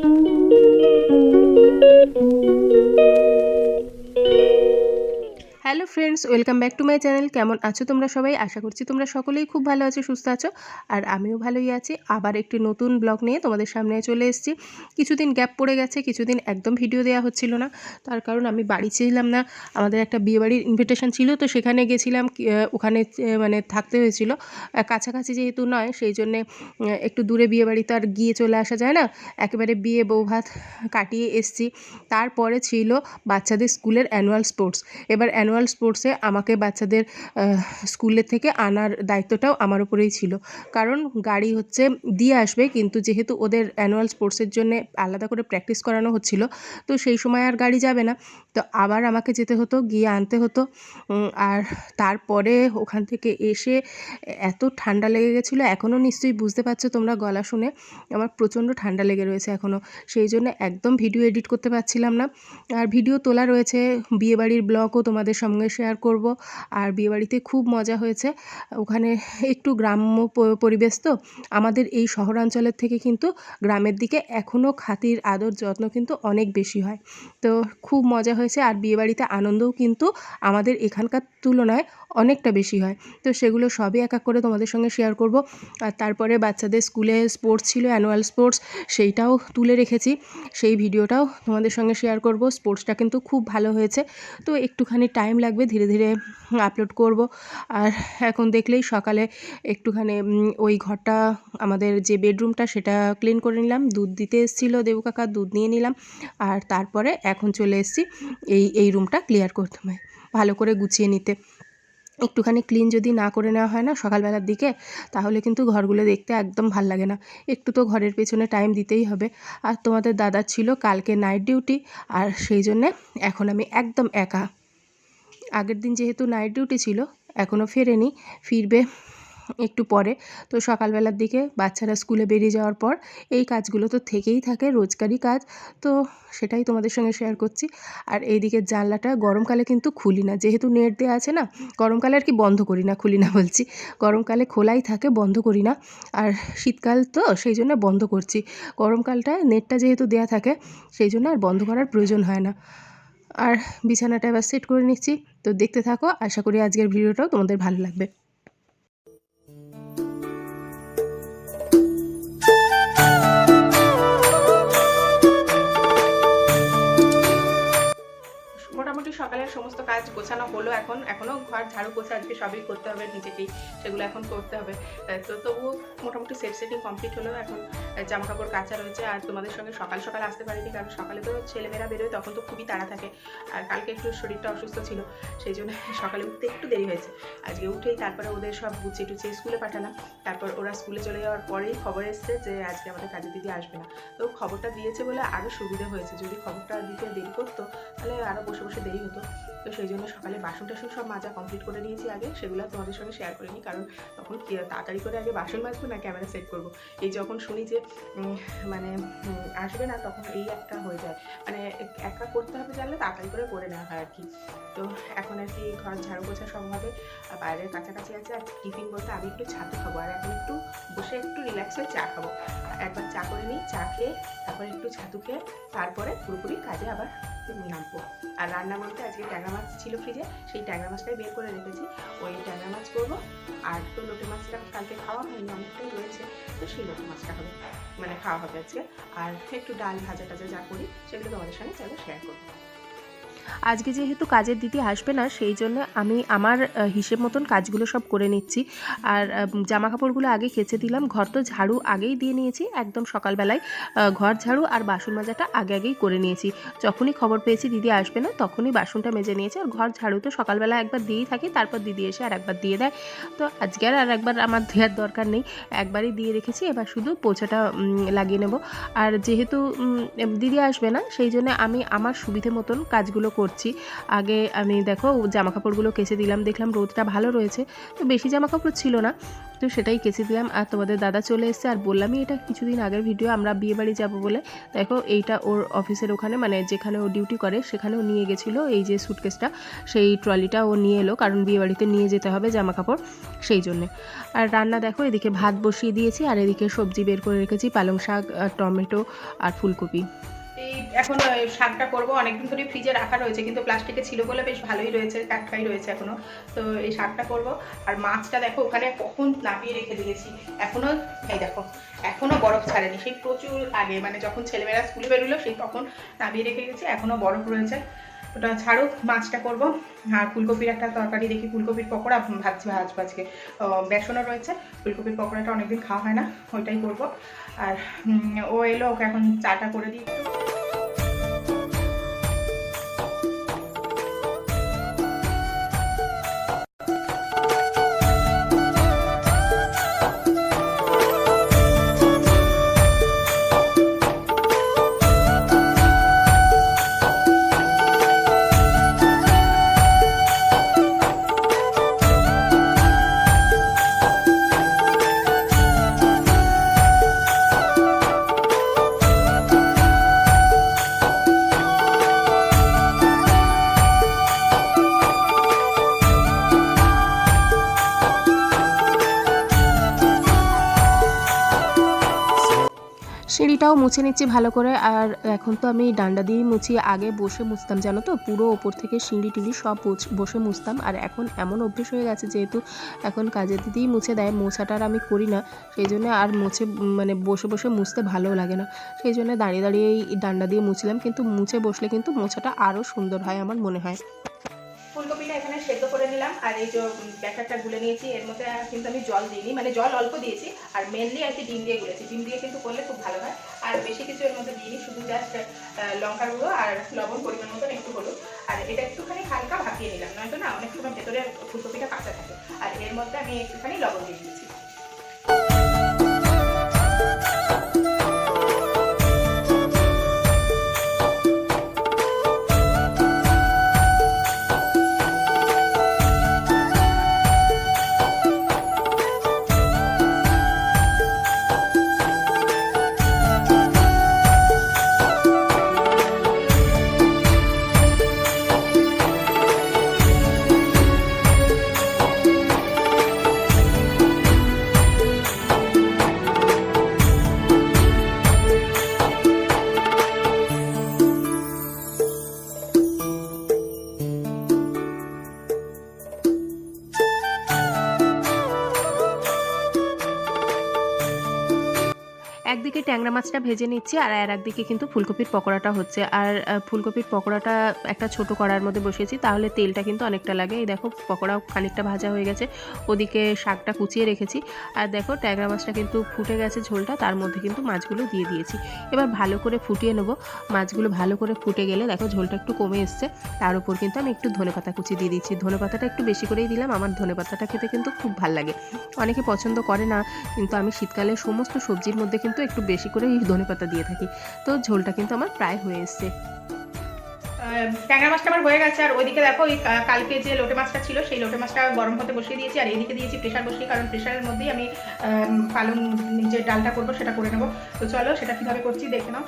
Thank you. Hello friends, welcome back to my channel. কেমন আছো তোমরা সবাই? আশা করছি তোমরা সকলেই খুব ভালো আছো, সুস্থ আছো। আর আমিও ভালোই আছি। আবার একটি নতুন ব্লগ নিয়ে তোমাদের সামনে চলে এসেছি। কিছুদিন গ্যাপ পড়ে গেছে, কিছুদিন একদম ভিডিও দেওয়া হচ্ছিল না। তার কারণ আমি বাড়ি ছিলাম না। আমাদের একটা বিয়েবাড়ির ইনভিটেশন ছিল, তো সেখানে গেছিলাম ওখানে মানে থাকতে হয়েছিল। কাছাকাছি যেহেতু নয়, সেই জন্যে একটু দূরে বিয়েবাড়ি তো আর গিয়ে চলে আসা যায় না। একেবারে বিয়ে, বউ ভাত কাটিয়ে এসছি। তারপরে ছিল বাচ্চাদের স্কুলের অ্যানুয়াল স্পোর্টস এবার অ্যানুয়াল স্পোর্টসে আমাকে বাচ্চাদের স্কুলের থেকে আনার দায়িত্বটাও আমার উপরেই ছিল। কারণ গাড়ি হচ্ছে দিয়ে আসবে, কিন্তু যেহেতু ওদের অ্যানুয়াল স্পোর্টসের জন্য আলাদা করে প্র্যাকটিস করানো হচ্ছিল, তো সেই সময় আর গাড়ি যাবে না। তো আবার আমাকে যেতে হতো, গিয়ে আনতে হতো। আর তারপরে ওখান থেকে এসে এত ঠান্ডা লেগে গেছিল এখনও নিশ্চয়ই বুঝতে পারছ তোমরা গলা শুনে, আমার প্রচণ্ড ঠান্ডা লেগে রয়েছে এখনও সেই জন্য একদম ভিডিও এডিট করতে পারছিলাম না। আর ভিডিও তোলা রয়েছে, বিয়েবাড়ির ব্লগও তোমাদের সঙ্গে শেয়ার করব। আর বিয়েবাড়িতে খুব মজা হয়েছে। ওখানে একটু গ্রাম্য পরিবেশ তো। আমাদের এই শহরাঞ্চলের থেকে কিন্তু গ্রামের দিকে এখনও খাতির আদর যত্ন কিন্তু অনেক বেশি হয়। তো খুব মজা হয়েছে আর বিয়েবাড়িতে আনন্দও কিন্তু আমাদের এখানকার তুলনায় অনেকটা বেশি হয়। তো সেগুলো সবই এক এক করে তোমাদের সঙ্গে শেয়ার করব। আর তারপরে বাচ্চাদের স্কুলে স্পোর্টস ছিল অ্যানুয়াল স্পোর্টস সেইটাও তুলে রেখেছি। সেই ভিডিওটাও তোমাদের সঙ্গে শেয়ার করব। স্পোর্টসটা কিন্তু খুব ভালো হয়েছে। তো একটুখানি টাইম লাগবে, ধীরে ধীরে আপলোড করব। আর এখন দেখলেই সকালে একটুখানি ওই ঘরটা, আমাদের যে বেডরুমটা সেটা ক্লিন করে নিলাম। দুধ দিতে এসেছিল দেবু কাকা, দুধ নিয়ে নিলাম। আর তারপরে এখন চলে এসেছি এই এই রুমটা ক্লিয়ার করতে ভালো করে গুছিয়ে নিতে। একটুখানি ক্লিন যদি না করে নেওয়া হয় না সকালবেলার দিকে, তাহলে কিন্তু ঘরগুলো দেখতে একদম ভালো লাগে না। একটু তো ঘরের পেছনে টাইম দিতেই হবে। আর তোমাদের দাদার ছিল কালকে নাইট ডিউটি আর সেই জন্যে এখন আমি একদম একা। আগের দিন যেহেতু নাইট ডিউটি ছিল এখনও ফেরেনি, ফিরবে একটু পরে। তো সকালবেলার দিকে বাচ্চারা স্কুলে বেরিয়ে যাওয়ার পর এই কাজগুলো তো থেকেই থাকে রোজকারই কাজ। তো সেটাই তোমাদের সঙ্গে শেয়ার করছি। আর এই দিকের জানলাটা গরমকালে কিন্তু খুলি না, যেহেতু নেট দেওয়া আছে না, গরমকালে আর কি বন্ধ করি না, খুলি না বলছি। গরমকালে খোলাই থাকে, বন্ধ করি না। আর শীতকাল তো সেই জন্য বন্ধ করছি। গরমকালটায় নেটটা যেহেতু দেওয়া থাকে, সেই জন্য আর বন্ধ করার প্রয়োজন হয় না। আর বিছানাটা এবার সেট করে নিচ্ছি। তো দেখতে থাকো, আশা করি আজকের ভিডিওটাও তোমাদের ভালো লাগবে। সকালের সমস্ত কাজ গোছানো হলো এখন এখনও ঘর ঝাড়ু পোছা আজকে সবই করতে হবে, নিজেকেই সেগুলো এখন করতে হবে। তো তবুও মোটামুটি সেট সেটিং কমপ্লিট হলো এখন জামা কাপড় কাচা রয়েছে আর তোমাদের সঙ্গে সকাল সকাল আসতে পারিনি কারণ সকালে তো ছেলেমেয়েরা বেরোয় তখন তো খুবই তাড়া থাকে আর কালকে একটু শরীরটা অসুস্থ ছিল, সেই জন্য সকালে উঠতে একটু দেরি হয়েছে। আজকে উঠেই তারপরে ওদের সব গুছিয়ে টুচিয়ে স্কুলে পাঠালাম, তারপর ওরা স্কুলে চলে যাওয়ার পরেই খবর এসছে যে আজকে আমাদের কাজের দিদি আসবে না। তো খবরটা দিয়েছে বলে আরও সুবিধা হয়েছে, যদি খবরটা দিতে দেরি করতো তাহলে আরও বসে বসে দেরি হতো। তো সেই জন্য সকালে বাসন টাসন সব মাজা কমপ্লিট করে নিয়েছি আগে। সেগুলো তোমাদের সঙ্গে শেয়ার করে নিই কারণ তখন কি তাড়াতাড়ি করে আগে বাসন মাজবো না ক্যামেরা সেট করব? এই যখন শুনি যে মানে আসবে না, তখন এই একটা হয়ে যায়। মানে একা করতে হবে জানলে তাড়াতাড়ি করে করে নেওয়া হয় আর কি তো এখন আর কি ঘর ঝাড়ু পোছা সব হবে। বাইরের কাছাকাছি আছে, আর টিফিন বলতে আমি একটু ছাতু খাব, আর এখন একটু বসে একটু রিল্যাক্স হয়ে চা খাব। একবার চা করে নিই, চা খেয়ে তারপরে একটু ছাতু খেয়ে তারপরে পুরোপুরি কাজে আবার নামবো আর রান্না বলতে আজকে ট্যাংরা মাছ ছিল ফ্রিজে সেই ট্যাংরা মাছটাই বের করে রেখেছি। ওই ট্যাংরা মাছ করব। আর তো লোটে মাছটা কালকে খাওয়া হয়নি, অনেকটাই রয়েছে। তো সেই লোটে মাছটা হবে মানে খাওয়া হবে আজকে। আর একটু ডাল ভাজা টাজা যা করি, সেগুলো তোমাদের সঙ্গে চলো শেয়ার করব। আজকে যেহেতু কাজের দিদি আসবে না, সেই জন্য আমি আমার হিসেব মতন কাজগুলো সব করে নিচ্ছি। আর জামা কাপড়গুলো আগে কেচে দিলাম। ঘর তো ঝাড়ু আগেই দিয়ে নিয়েছি, একদম সকালবেলায়। ঘর ঝাড়ু আর বাসন মাজাটা আগে আগেই করে নিয়েছি। যখনই খবর পেয়েছি দিদি আসবে না, তখনই বাসনটা মেজে নিয়েছি। আর ঘর ঝাড়ু তো সকালবেলা একবার দিয়েই থাকি, তারপর দিদি এসে আর একবার দিয়ে দেয়। তো আজকে আর আর একবার আমার দেওয়ার দরকার নেই। একবারই দিয়ে রেখেছি, এবার শুধু পোছাটা লাগিয়ে নেব। আর যেহেতু দিদি আসবে না, সেই জন্য আমি আমার সুবিধে মতন কাজগুলো করছি। আগে আমি দেখো জামা কাপড়গুলো কেচে দিলাম, দেখলাম রোদটা ভালো রয়েছে, তো বেশি জামা কাপড় ছিল না, তো সেটাই কেচে দিলাম। আর তোমাদের দাদা চলে এসছে, আর বললামই এটা কিছুদিন আগের ভিডিও আমরা বিয়ে বাড়ি যাব বলে। দেখো এইটা ওর অফিসের ওখানে মানে যেখানে ও ডিউটি করে, সেখানেও নিয়ে গেছিল এই যে সুটকেসটা সেই ট্রলিটা ও নিয়ে এলো, কারণ বিয়ে বাড়িতে নিয়ে যেতে হবে জামা কাপড় সেই জন্যে। আর রান্না দেখো, এদিকে ভাত বসিয়ে দিয়েছি, আর এদিকে সবজি বের করে রেখেছি, পালং শাক, আর টমেটো, আর ফুলকপি। এই এখন শাকটা করব। অনেকদিন ধরে ফ্রিজে রাখা রয়েছে কিন্তু প্লাস্টিকে ছিল বলে বেশ ভালোই রয়েছে টাটকাই রয়েছে এখনও। তো এই শাকটা করব। আর মাছটা দেখো ওখানে কখন নামিয়ে রেখে দিয়েছি। এখনও এই দেখো এখনও বরফ ছাড়েনি। সেই প্রচুর আগে মানে যখন ছেলেমেয়েরা স্কুলে বেরোলো সেই তখন নামিয়ে রেখে গেছি এখনও বরফ রয়েছে। ওটা ছাড়ুক মাছটা করব। আর ফুলকপির একটা তরকারি দেখি ফুলকপির পকোড়া ভাজছি ভাজবো আজকে। আহ, বেসনও রয়েছে ফুলকপির পকোড়াটা অনেকদিন খাওয়া হয় না ওইটাই করব। আর ও এলো ওকে এখন চাটা করে দিই। সিঁড়িটাও মুছে নিচ্ছি ভালো করে। আর এখন তো আমি ডান্ডা দিয়ে মুছি, আগে বসে মুছতাম জানো তো? পুরো ওপর থেকে সিঁড়ি টিড়ি সব বসে মুছতাম। আর এখন এমন অভ্যেস হয়ে গেছে যেহেতু এখন কাজের দিদিই মুছে দেয়, মোছাটা আর আমি করি না। সেই জন্য আর মুছে মানে বসে বসে মুছতে ভালোও লাগে না। সেই জন্য দাঁড়িয়ে দাঁড়িয়েই ডান্ডা দিয়ে মুছলাম। কিন্তু মুছে বসলে কিন্তু মোছাটা আরও সুন্দর হয় আমার মনে হয়। ফুলকপিটা এখানে সেদ্ধ করে নিলাম, আর এই যে ব্যাটারটা গুলে নিয়েছি, এর মধ্যে কিন্তু আমি জল দিইনি মানে জল অল্প দিয়েছি, আর মেনলি আর কি ডিম দিয়ে গুলেছি। ডিম দিয়ে কিন্তু করলে খুব ভালো হয়, আর বেশি কিছু এর মধ্যে দিইনি, শুধু জাস্ট লঙ্কার গুঁড়ো আর লবণ পরিমাণ মতন একটু হলুদ। আর এটা একটুখানি হালকা ভাপিয়ে নিলাম, নয়তো না অনেক সময় ভেতরে ফুলকপিটা কাঁচা থাকে, আর এর মধ্যে আমি একটুখানি লবণ দিয়ে দিয়েছি। মাছটা ভেজে নিচ্ছি আর আর একদিকে কিন্তু ফুলকপির পকোড়াটা হচ্ছে। আর ফুলকপির পকোড়াটা একটা ছোট কড়ার মধ্যে বসিয়েছি, তাহলে তেলটা কিন্তু অনেকটা লাগে। এই দেখো, পকোড়াও খানিকটা ভাজা হয়ে গেছে। ওদিকে শাকটা কুচিয়ে রেখেছি। আর দেখো, ট্যাংরা মাছটা কিন্তু ফুটে গেছে ঝোলটা, তার মধ্যে কিন্তু মাছগুলো দিয়ে দিয়েছি। এবার ভালো করে ফুটিয়ে নেব। মাছগুলো ভালো করে ফুটে গেলে, দেখো ঝোলটা একটু কমে এসছে। তার উপর কিন্তু আমি একটু ধনেপাতা কুচি দিয়ে দিচ্ছি। ধনেপাতাটা একটু বেশি করেই দিলাম, আমার ধনেপাতাটা খেতে কিন্তু খুব ভালো লাগে। অনেকে পছন্দ করে না, কিন্তু আমি শীতকালে সমস্ত সবজির মধ্যে কিন্তু একটু বেশি করে এই ধনেপাতা দিয়ে থাকি। তো ঝোলটা কিন্তু আমার প্রায় হয়ে এসছে। ট্যাংরা মাছটা আমার হয়ে গেছে। আর ওইদিকে দেখো ওই কালকে যে লোটে মাছটা ছিল, সেই লোটে মাছটা গরম হতে বসিয়ে দিয়েছি, আর এইদিকে দিয়েছি প্রেশার বসিয়ে, কারণ প্রেশারের মধ্যেই আমি পালং যে ডালটা করব, সেটা করে নেব। তো চলো, সেটা কীভাবে করছি দেখে নাও।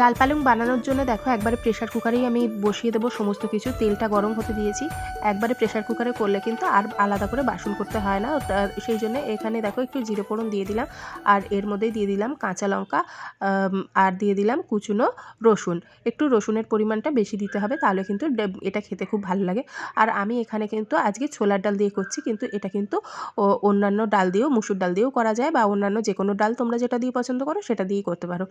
ডাল পালং বানানোর জন্য দেখো, একবারে প্রেশার কুকারেই আমি বসিয়ে দেবো সমস্ত কিছু। তেলটা গরম হতে দিয়েছি। একবারে প্রেশার কুকারে করলে কিন্তু আর আলাদা করে বাসন করতে হয় না। সেই জন্য এখানে দেখো, একটু জিরে ফোড়ন দিয়ে দিলাম, আর এর মধ্যেই দিয়ে দিলাম কাঁচা লঙ্কা আর দিয়ে দিলাম কুচুনো রসুন। একটু রসুনের পরিমাণটা বেশি দিতে হবে, তাহলে কিন্তু এটা খেতে খুব ভালো লাগে। আর আমি এখানে কিন্তু আজকে ছোলার ডাল দিয়ে করছি, কিন্তু এটা কিন্তু অন্যান্য ডাল দিয়েও, মুসুর ডাল দিয়েও করা যায় বা অন্যান্য যে কোনো ডাল তোমরা যেটা দিয়ে পছন্দ করো, সেটা দিয়েই করতে পারো।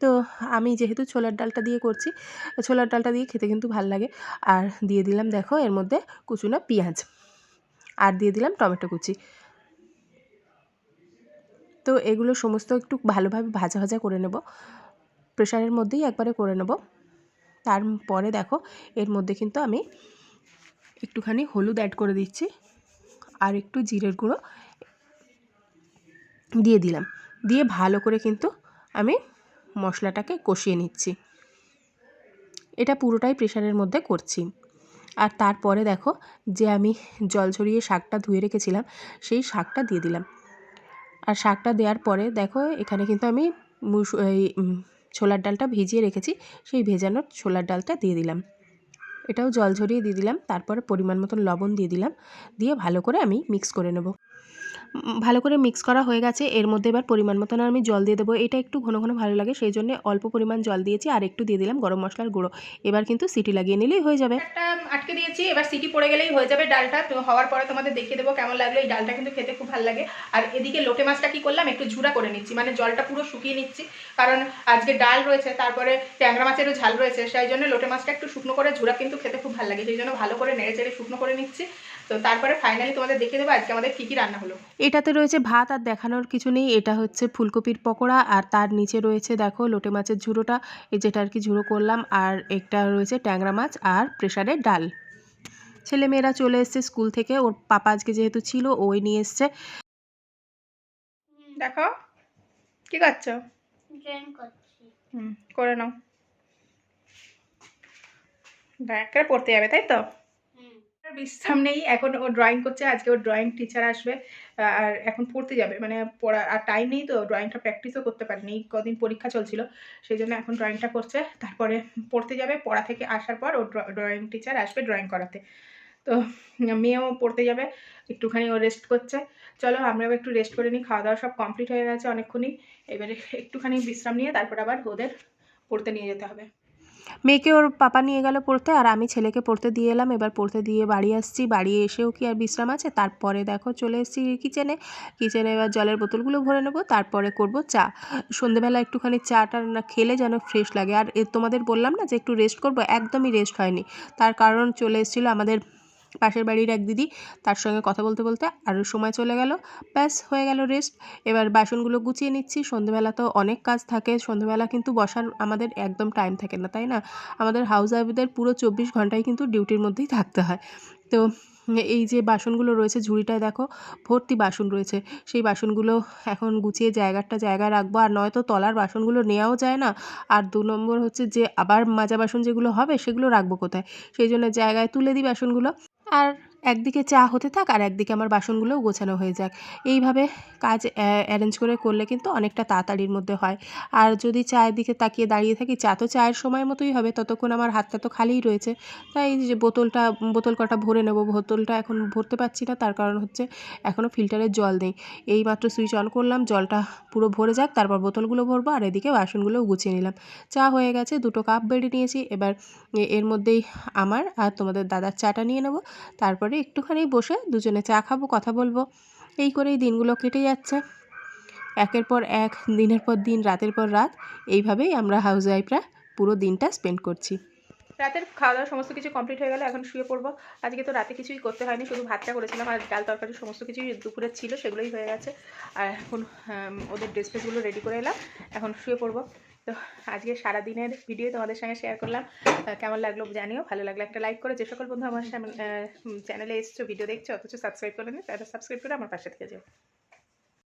তো আমি যেহেতু ছোলার ডালটা দিয়ে করছি, ছোলার ডালটা দিয়ে খেতে কিন্তু ভালো লাগে। আর দিয়ে দিলাম দেখো, এর মধ্যে কুচুনো পেঁয়াজ। আর দিয়ে দিলাম টমেটো কুচি। তো এগুলো সমস্ত একটু ভালোভাবে ভাজা ভাজা করে নেব। প্রেশারের মধ্যেই একবারে করে নেব। তারপরে দেখো, এর মধ্যে কিন্তু আমি একটুখানি হলুদ অ্যাড করে দিচ্ছি আর একটু জিরের গুঁড়ো দিয়ে দিলাম। দিয়ে ভালো করে কিন্তু আমি মশলাটাকে কষিয়ে নিচ্ছি। এটা পুরোটাই প্রেশারের মধ্যে করছি। আর তারপরে দেখো, যে আমি জল ঝরিয়ে শাকটা ধুয়ে রেখেছিলাম, সেই শাকটা দিয়ে দিলাম। আর শাকটা দেওয়ার পরে দেখো, এখানে কিন্তু আমি মুস ছোলার ডালটা ভিজিয়ে রেখেছি, সেই ভেজানোর ছোলার ডালটা দিয়ে দিলাম। এটাও জল ঝরিয়ে দিয়ে দিলাম, তারপরে পরিমাণ মতন লবণ দিয়ে দিলাম, দিয়ে ভালো করে আমি মিক্স করে নেব। ভালো করে মিক্স করা হয়ে গেছে। এর মধ্যে এবার পরিমাণ মতন আমি জল দিয়ে দেবো। এটা একটু ঘন ঘন ভালো লাগে, সেই জন্য অল্প পরিমাণ জল দিয়েছি। আর একটু দিয়ে দিলাম গরম মশলার গুঁড়ো। এবার কিন্তু সিটি লাগিয়ে নিলেই হয়ে যাবে। আটকে দিয়েছি, এবার সিটি পড়ে গেলেই হয়ে যাবে ডালটা। তো হওয়ার পরে তোমাদের দেখিয়ে দেবো কেমন লাগল। এই ডালটা কিন্তু খেতে খুব ভালো লাগে। আর এদিকে লোটে মাছটা কি করলাম? একটু ঝুড়া করে নিচ্ছি। মানে জলটা পুরো শুকিয়ে নিচ্ছি। কারণ আজকে ডাল রয়েছে, তারপরে ট্যাংরা মাছেরও ঝাল রয়েছে। সেই জন্য লোটে মাছটা একটু শুকনো করে ঝুড়া কিন্তু খেতে খুব ভালো লাগে। সেই জন্য ভালো করে নেড়ে চেড়ে শুকনো করে নিচ্ছি। তো তারপরে ফাইনালি তোমাদের দেখিয়ে দেবো আজকে আমাদের কী কী রান্না হলো। এটাতে রয়েছে ভাত আর দেখানোর কিছু নেই। এটা হচ্ছে ফুলকপির পকোড়া আর তার নিচে রয়েছে দেখো লোটে মাছের ঝুড়োটা এই যেটা আর কি ঝুড়ো করলাম। আর একটা রয়েছে ট্যাংরা মাছ আর প্রেশারের ডাল। ছেলেমেয়েরা চলে এসছে স্কুল থেকে। ওর পাপা আজকে যেহেতু ছিল ওই নিয়ে এসছে। দেখো কি করছ? করে নাও। পড়তে যাবে তাই তো? বিশ্রাম নেই। এখন ও ড্রয়িং করছে, আজকে ওর ড্রয়িং টিচার আসবে আর এখন পড়তে যাবে। মানে পড়া, আর টাইম নেই তো ড্রয়িংটা প্র্যাকটিসও করতে পারেনি। কদিন পরীক্ষা চলছিল, সেই জন্য এখন ড্রয়িংটা করছে। তারপরে পড়তে যাবে, পড়া থেকে আসার পর ও ড্রয়িং টিচার আসবে ড্রয়িং করাতে। তো মেয়েও পড়তে যাবে, একটুখানি ও রেস্ট করছে। চলো আমরাও একটু রেস্ট করে নিই, খাওয়া দাওয়া সব কমপ্লিট হয়ে গেছে অনেকক্ষণই। এবারে একটুখানি বিশ্রাম নিয়ে, তারপর আবার ওদের পড়তে নিয়ে যেতে হবে। মেয়েকে ওর পাপা নিয়ে গেল পড়তে আর আমি ছেলেকে পড়তে দিয়ে এলাম। এবার পড়তে দিয়ে বাড়ি আসছি। বাড়ি এসেও কি আর বিশ্রাম আছে? তারপরে দেখো চলে এসেছি কিচেনে কিচেনে এবার জলের বোতলগুলো ভরে নেব, তারপরে করব চা। সন্ধেবেলা একটুখানি চাটা না খেলে যেন ফ্রেশ লাগে। আর তোমাদের বললাম না যে একটু রেস্ট করব? একদমই রেস্ট হয়নি। তার কারণ চলে এসেছিল আমাদের পাশের বাড়ির এক দিদি তার সঙ্গে কথা বলতে বলতে আরও সময় চলে গেল। ব্যাস, হয়ে গেল রেস্ট এবার বাসনগুলো গুছিয়ে নিচ্ছি। সন্ধেবেলা তো অনেক কাজ থাকে। সন্ধেবেলা কিন্তু বসার আমাদের একদম টাইম থাকে না, তাই না? আমাদের হাউস ওয়াইফদের পুরো চব্বিশ ঘন্টাই কিন্তু ডিউটির মধ্যেই থাকতে হয়। তো এই যে বাসনগুলো রয়েছে, ঝুড়িটায় দেখো, ভর্তি বাসন রয়েছে। সেই বাসনগুলো এখন গুছিয়ে জায়গাটা জায়গায় রাখব। আর নয়তো তলার বাসনগুলো নেওয়াও যায় না। আর দু নম্বর হচ্ছে যে, আবার মাজা বাসন যেগুলো হবে, সেগুলো রাখব কোথায়? সেই জন্য জায়গায় তুলে দিই বাসনগুলো। আর একদিকে চা হতে থাক আর একদিকে আমার বাসনগুলোও গোছানো হয়ে যাক। এইভাবে কাজ অ্যারেঞ্জ করে করলে কিন্তু অনেকটা তাড়াতাড়ির মধ্যে হয়। আর যদি চায়ের দিকে তাকিয়ে দাঁড়িয়ে থাকি, চা তো চায়ের সময় মতোই হবে, ততক্ষণ আমার হাতটা তো খালিই রয়েছে। তাই যে বোতলটা, বোতল কটা ভরে নেব, বোতলটা এখন ভরতে পারছি না, তার কারণ হচ্ছে এখনও ফিল্টারের জল নেই। এই মাত্র সুইচ অন করলাম, জলটা পুরো ভরে যাক, তারপর বোতলগুলো ভরবো আর এদিকে বাসনগুলোও গুছিয়ে নিলাম। চা হয়ে গেছে, দুটো কাপ বেড়ে নিয়েছি। এবার এর মধ্যেই আমার আর তোমাদের দাদার চাটা নিয়ে নেব। তারপরে একটুখানি বসে দুজনে চা খাব, কথা বলব। এই করেই দিনগুলো কেটে যাচ্ছে। একের পর এক, দিনের পর দিন, রাতের পর রাত, এইভাবেই আমরা হাউস ওয়াইফরা পুরো দিনটা স্পেন্ড করছি। রাতের খাওয়া দাওয়া সমস্ত কিছু কমপ্লিট হয়ে গেল, এখন শুয়ে পড়ব। আজকে তো রাতে কিছুই করতে হয়নি, শুধু ভাতটা করেছিলাম আর ডাল তরকারি সমস্ত কিছুই দুপুরে ছিল, সেগুলোই হয়ে গেছে। আর এখন ওদের ড্রেস ফ্রেসগুলো রেডি করে এলাম, এখন শুয়ে পড়ব। তো আজকে সারাদিনের ভিডিও তোমাদের সঙ্গে শেয়ার করলাম। কেমন লাগল জানিও। ভালো লাগল একটা লাইক করে যে সকল বন্ধু আমার চ্যানেলে এসছো ভিডিও দেখছ, অথচ সাবস্ক্রাইব করে নি তারা সাবস্ক্রাইব করে আমার পাশে থেকে যাও।